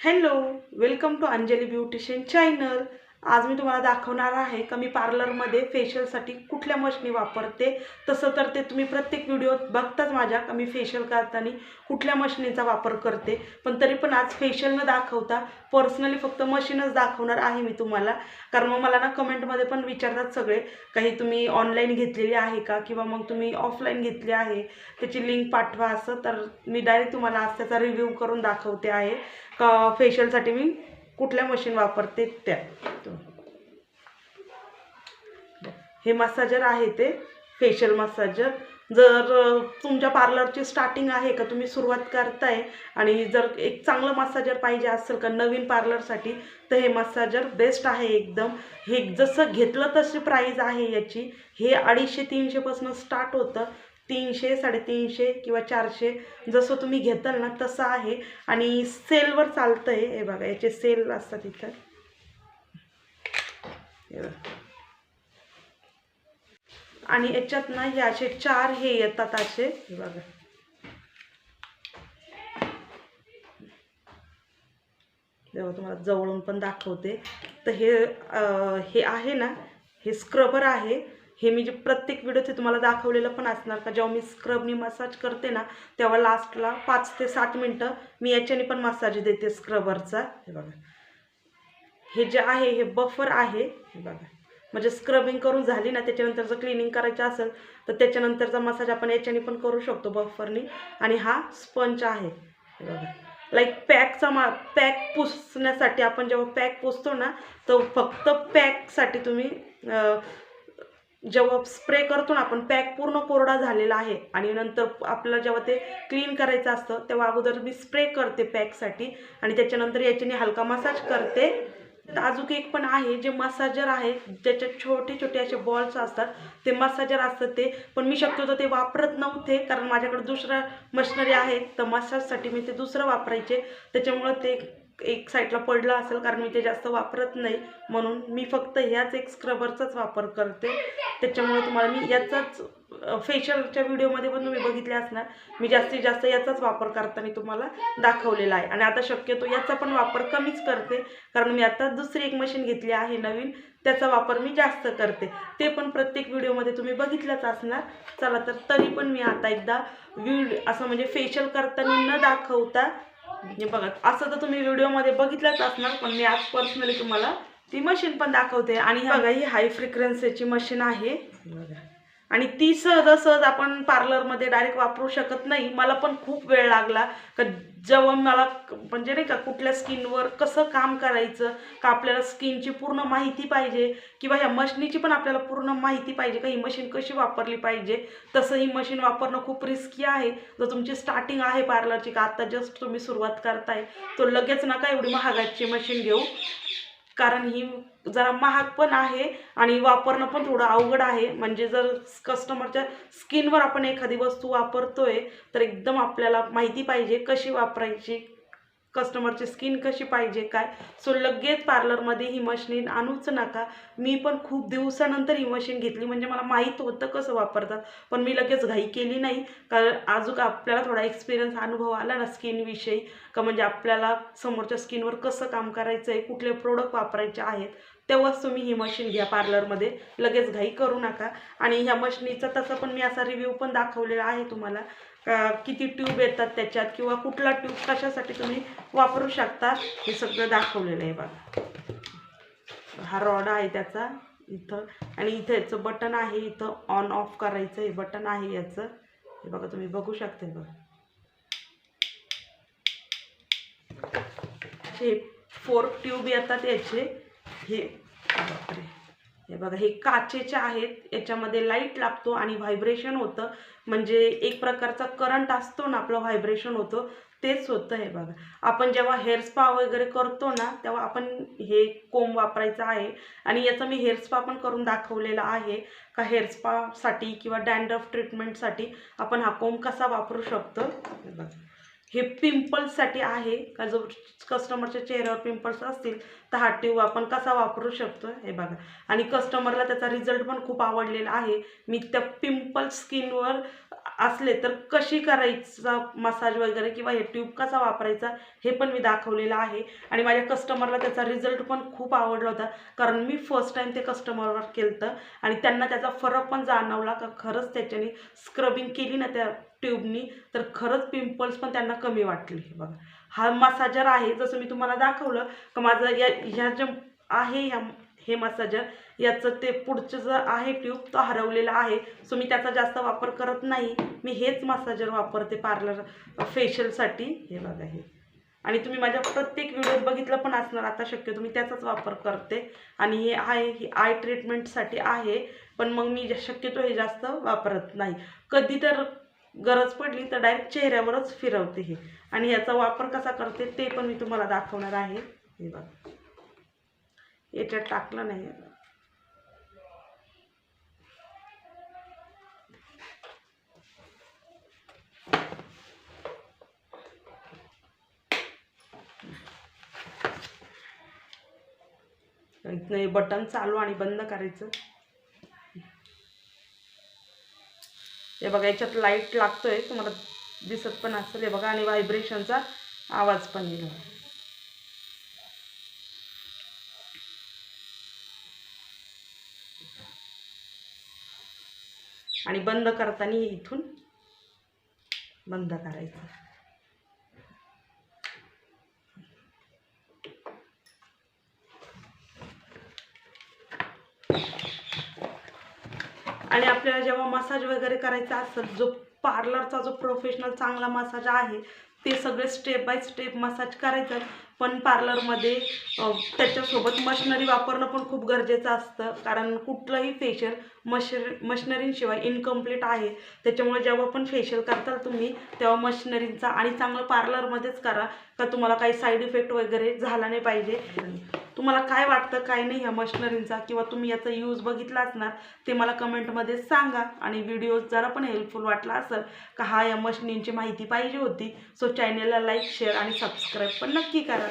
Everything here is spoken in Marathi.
Hello, welcome to Anjali Beautician channel. आज मी तुम्हाला दाखवणार आहे का मी पार्लरमध्ये फेशियलसाठी कुठल्या मशनी वापरते. तसं तर ते तुम्ही प्रत्येक व्हिडिओत बघताच माझ्या का मी फेशियल करताना कुठल्या मशनीचा वापर करते. पण तरी पण आज फेशियल न दाखवता पर्सनली फक्त मशीनच दाखवणार आहे मी तुम्हाला. कारण मग मला ना कमेंटमध्ये पण विचारतात सगळे काही तुम्ही ऑनलाईन घेतलेली आहे का? किंवा मग तुम्ही ऑफलाईन घेतली आहे? त्याची लिंक पाठवा असं. तर मी डायरेक्ट तुम्हाला आज त्याचा रिव्ह्यू करून दाखवते आहे. का फेशियलसाठी मी कुठल्या मशीन वापरते त्या. हे मसाजर आहे ते फेशियल मसाजर जर तुमच्या पार्लरची स्टार्टिंग आहे का तुम्ही सुरुवात करताय आणि जर एक चांगलं मसाजर पाहिजे असेल का नवीन पार्लरसाठी तर हे मसाजर बेस्ट आहे एकदम. हे जसं घेतलं तशी प्राईज आहे याची. हे अडीचशे तीनशेपासून स्टार्ट होतं. तीनशे साडेतीनशे किंवा चारशे जसं तुम्ही घेताल ना तसं आहे. आणि सेलवर चालतं आहे हे बघा याचे सेल असतात इथं. आणि याच्यात ना हे असे चार हे येतात असे. हे बघा. तेव्हा तुम्हाला जवळून पण दाखवते. तर हे हे आहे ना हे स्क्रबर आहे. हे मी जे प्रत्येक व्हिडिओ ते तुम्हाला दाखवलेलं पण असणार का? जेव्हा मी स्क्रबनी मसाज करते ना तेव्हा लास्टला पाच ते सात मिनटं मी याच्याने पण मसाज देते स्क्रबरचा हे बघा. हे जे आहे हे बफर आहे. हे बघा. म्हणजे स्क्रबिंग करून झाली ना त्याच्यानंतर जर क्लिनिंग करायचं असेल तर त्याच्यानंतरचा मसाज आपण याच्याने पण करू शकतो बफरनी आणि हा स्पंच आहे. हे बघा. लाईक पॅकचा मा पॅक पुसण्यासाठी आपण जेव्हा पॅक पुसतो ना तर फक्त पॅकसाठी तुम्ही जेव्हा स्प्रे करतो ना आपण पॅक पूर्ण कोरडा झालेला आहे. आणि नंतर आपल्याला जेव्हा ते क्लीन करायचं असतं तेव्हा अगोदर मी स्प्रे करते पॅकसाठी आणि त्याच्यानंतर याच्याने हलका मसाज करते. तर अजून एक पण आहे जे मसाजर आहे ज्याच्यात छोटे छोटे असे बॉल्स असतात ते मसाजर असतात ते. पण मी शक्यतो ते वापरत नव्हते कारण माझ्याकडे दुसरं मशनरी आहे. तर मसाजसाठी मी ते दुसरं वापरायचे. त्याच्यामुळं ते एक साईडला पडलं असेल कारण मी ते जास्त वापरत नाही म्हणून मी फक्त ह्याच एक स्क्रबरचाच वापर करते. त्याच्यामुळे तुम्हाला मी याचाच फेशियलच्या व्हिडिओमध्ये पण तुम्ही बघितले असणार. मी जास्तीत जास्त याचाच वापर करताना तुम्हाला दाखवलेला आहे. आणि आता शक्यतो याचा पण वापर कमीच करते कारण मी आता दुसरी एक मशीन घेतली आहे नवीन. त्याचा वापर मी जास्त करते. ते पण प्रत्येक व्हिडिओमध्ये तुम्ही बघितलंच असणार. चला तर तरी पण मी आता एकदा व्हिडिओ असं म्हणजे फेशियल करताना न दाखवता म्हणजे बघा असं तर तुम्ही व्हिडिओमध्ये बघितलंच असणार पण मी आज पर्सनली तुम्हाला ती मशीन पण दाखवते. आणि ही बघा. ही हाय फ्रिक्वेन्सीची मशीन आहे. बघा. आणि ती सहजासहज आपण पार्लरमध्ये डायरेक्ट वापरू शकत नाही. मला पण खूप वेळ लागला. का जेव्हा मला म्हणजे नाही का कुठल्या स्किनवर कसं काम करायचं का आपल्याला स्किनची पूर्ण माहिती पाहिजे किंवा ह्या मशीनीची पण आपल्याला पूर्ण माहिती पाहिजे का ही मशीन कशी वापरली पाहिजे तसं ही मशीन वापरणं खूप रिस्की आहे. जर तुमची स्टार्टिंग आहे पार्लरची का आत्ता जस्ट तुम्ही सुरुवात करताय तो लगेच नका एवढी महागाची मशीन घेऊ. कारण ही जरा महाग पण आहे आणि वापरणं पण थोडं अवघड आहे. म्हणजे जर कस्टमरच्या स्किनवर आपण एखादी वस्तू वापरतोय तर एकदम आपल्याला माहिती पाहिजे कशी वापरायची कस्टमरची स्किन कशी पाहिजे काय? सो लगेच पार्लरमध्ये ही मशीन आणूच नका. मी पण खूप दिवसानंतर ही मशीन घेतली. म्हणजे मला माहीत होतं कसं वापरतात पण मी लगेच घाई केली नाही. कारण अजून आपल्याला थोडा एक्सपिरियन्स अनुभव आला ना स्किनविषयी का म्हणजे आपल्याला समोरच्या स्किनवर कसं काम करायचं आहे कुठले प्रोडक्ट वापरायचे आहेत तेव्हाच तुम्ही ही मशीन घ्या पार्लरमध्ये लगेच घाई करू नका. आणि ह्या मशीनीचा तसं पण मी असा रिव्ह्यू पण दाखवलेला आहे तुम्हाला. किती ट्यूब येतात त्याच्यात किंवा कुठला ट्यूब कशासाठी तुम्ही वापरू शकता हे सगळं दाखवलेलं आहे बघा. हा रॉड आहे त्याचा इथं. आणि इथं याचं बटन आहे इथं ऑन ऑफ करायचं हे बटन आहे याचं. हे बघा तुम्ही बघू शकता बघा. हे फोर ट्यूब येतात याचे. हे बापरे. हे बघा हे काचेचे आहेत याच्यामध्ये लाइट लागतो आणि व्हायब्रेशन होतं. म्हणजे एक प्रकारचा करंट असतो ना आपलं व्हायब्रेशन होतं. तेच होतं हे बघा. आपण जेव्हा हेअर स्पा वगैरे करतो ना तेव्हा आपण हे कोंब वापरायचं आहे. आणि याचं मी हेअर स्पा पण करून दाखवलेला आहे. का हेअर स्पासाठी किंवा डँड्रफ ट्रीटमेंटसाठी आपण हा कोंब कसा वापरू शकतो? हे बघा. हे पिंपल्ससाठी आहे. का जो कस्टमरच्या चेहऱ्यावर पिंपल्स असतील तर हा ट्यूब आपण कसा वापरू शकतो हे बघा. आणि कस्टमरला त्याचा रिझल्ट पण खूप आवडलेला आहे. मी त्या पिंपल स्किनवर असले तर कशी करायचा? मसाज वगैरे किंवा हे ट्यूब कसा वापरायचा? हे पण मी दाखवलेलं आहे. आणि माझ्या कस्टमरला त्याचा रिझल्ट पण खूप आवडला होता. कारण मी फर्स्ट टाईम ते कस्टमरवर केलं आणि त्यांना त्याचा फरक पण जाणवला. का खरंच त्याच्याने स्क्रबिंग केली ना त्या ट्यूबनी तर खरंच पिंपल्स पण त्यांना कमी वाटले. हे बघा. हा मसाजर आहे जसं मी तुम्हाला दाखवलं का माझं या ह्या जे आहे ह्या हे मसाजर याचं ते पुढचं जर आहे ट्यूब तो हरवलेला आहे. सो मी त्याचा जास्त वापर करत नाही. मी हेच मसाजर वापरते पार्लर फेशियलसाठी हे बघा हे. आणि तुम्ही माझ्या प्रत्येक व्हिडिओत बघितलं पण असणार आता शक्यतो मी त्याचाच वापर करते. आणि हे आहे ही आय ट्रीटमेंटसाठी आहे. पण मग मी शक्यतो हे जास्त वापरत नाही. कधी तर गरज पडली तर डायरेक्ट चेहऱ्यावरच फिरवते हे. आणि याचा वापर कसा करते ते पण मी तुम्हाला दाखवणार आहे. हे बघा. याच्यात टाकलं नाही. बटन चालू आणि बंद करायचं. हे बघा याच्यात लाइट लागतोय तुम्हाला दिसत पण असेल. हे बघा आणि व्हायब्रेशनचा आवाज पण येईल. आणि बंद करताना इथून बंद करायचं. आणि आपल्याला जेव्हा मसाज वगैरे करायचा असेल जो पार्लरचा जो प्रोफेशनल चांगला मसाज आहे ते सगळे स्टेप बाय स्टेप मसाज करायचं. पण पार्लरमध्ये त्याच्यासोबत मशिनरी वापरणं पण खूप गरजेचं असतं. कारण कुठलंही फेशियल मशर मशनरींशिवाय इनकम्प्लीट आहे. त्याच्यामुळे जेव्हा पण फेशियल करताल तुम्ही तेव्हा मशिनरींचा आणि चांगलं पार्लरमध्येच करा. का तुम्हाला काही साईड इफेक्ट वगैरे झाला नाही पाहिजे. तुम्हाला काय वाटतं काय नाही ह्या मशिनरींचा? किंवा तुम्ही याचा यूज बघितला असणार ते मला कमेंटमध्ये सांगा. आणि व्हिडिओ जरा पण हेल्पफुल वाटला असेल का हा या मशिनींची माहिती पाहिजे होती. सो चॅनेलला लाईक शेअर आणि सबस्क्राईब पण नक्की करा.